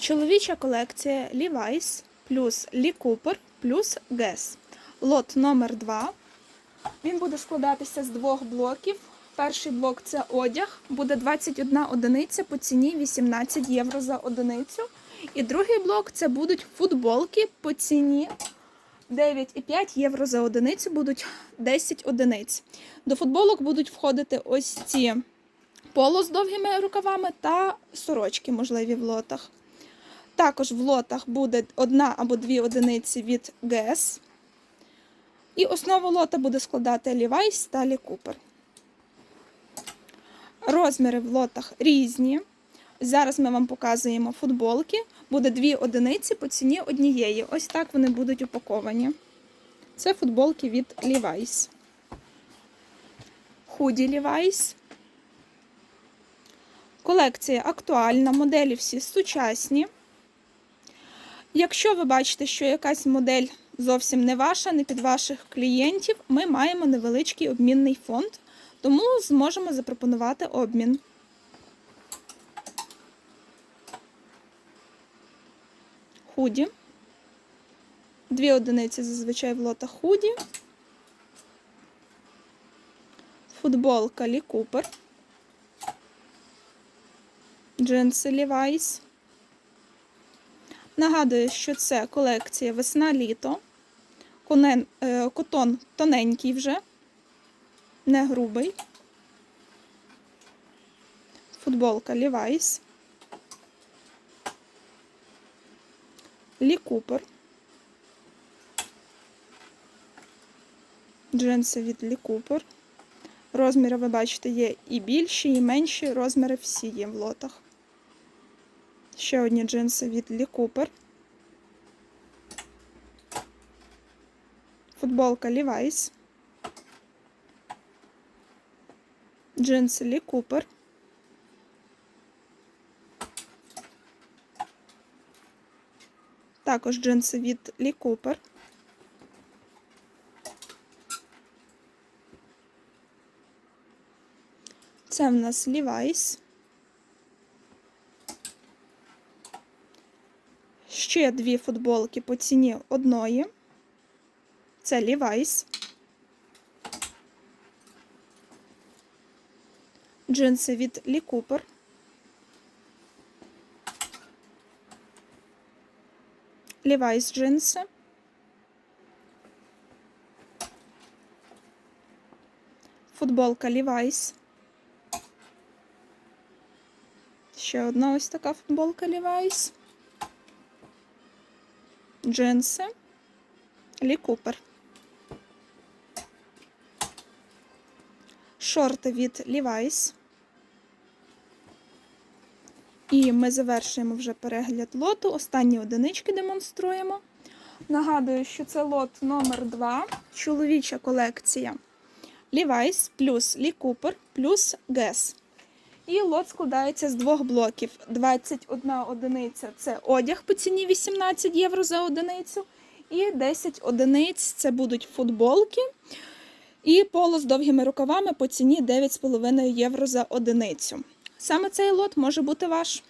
Чоловіча колекція Levi's плюс Lee Cooper плюс Guess. Лот номер 2. Він буде складатися з двох блоків. Перший блок це одяг, буде 21 одиниця по ціні 18 євро за одиницю. І другий блок це будуть футболки по ціні 9,5 євро за одиницю, будуть 10 одиниць. До футболок будуть входити ось ці поло з довгими рукавами та сорочки, можливі в лотах. Також в лотах буде одна або дві одиниці від ГС. І основу лота буде складати Levi's та Lee Cooper. Розміри в лотах різні. Зараз ми вам показуємо футболки. Буде дві одиниці по ціні однієї. Ось так вони будуть упаковані. Це футболки від Levi's. Худі Levi's. Колекція актуальна, моделі всі сучасні. Якщо ви бачите, що якась модель зовсім не ваша, не під ваших клієнтів, ми маємо невеличкий обмінний фонд, тому зможемо запропонувати обмін. Худі. Дві одиниці зазвичай в лотах худі. Футболка Лі Купер. Джинси Levi's. Нагадую, що це колекція весна-літо. Е, Котон тоненький вже, не грубий. Футболка Levi's. Лі Купер. Джинси від Лі Купер. Розміри, ви бачите, є і більші, і менші. Розміри всі є в лотах. Ще одні джинси від Лі Купер. Футболка Levi's. Джинси Лі Купер. Також джинси від Лі Купер. Це в нас Levi's. Ще дві футболки по ціні одної. Це Levi's. Джинси від Lee Cooper. Levi's джинси. Футболка Levi's. Ще одна ось така футболка Levi's. Джинси. Лі Купер. Шорти від Levi's. І ми завершуємо вже перегляд лоту. Останні одинички демонструємо. Нагадую, що це лот номер 2 чоловіча колекція Levi's плюс Lee Cooper плюс Guess. І лот складається з двох блоків. 21 одиниця це одяг по ціні 18 євро за одиницю. І 10 одиниць це будуть футболки. І поло з довгими рукавами по ціні 9,5 євро за одиницю. Саме цей лот може бути ваш.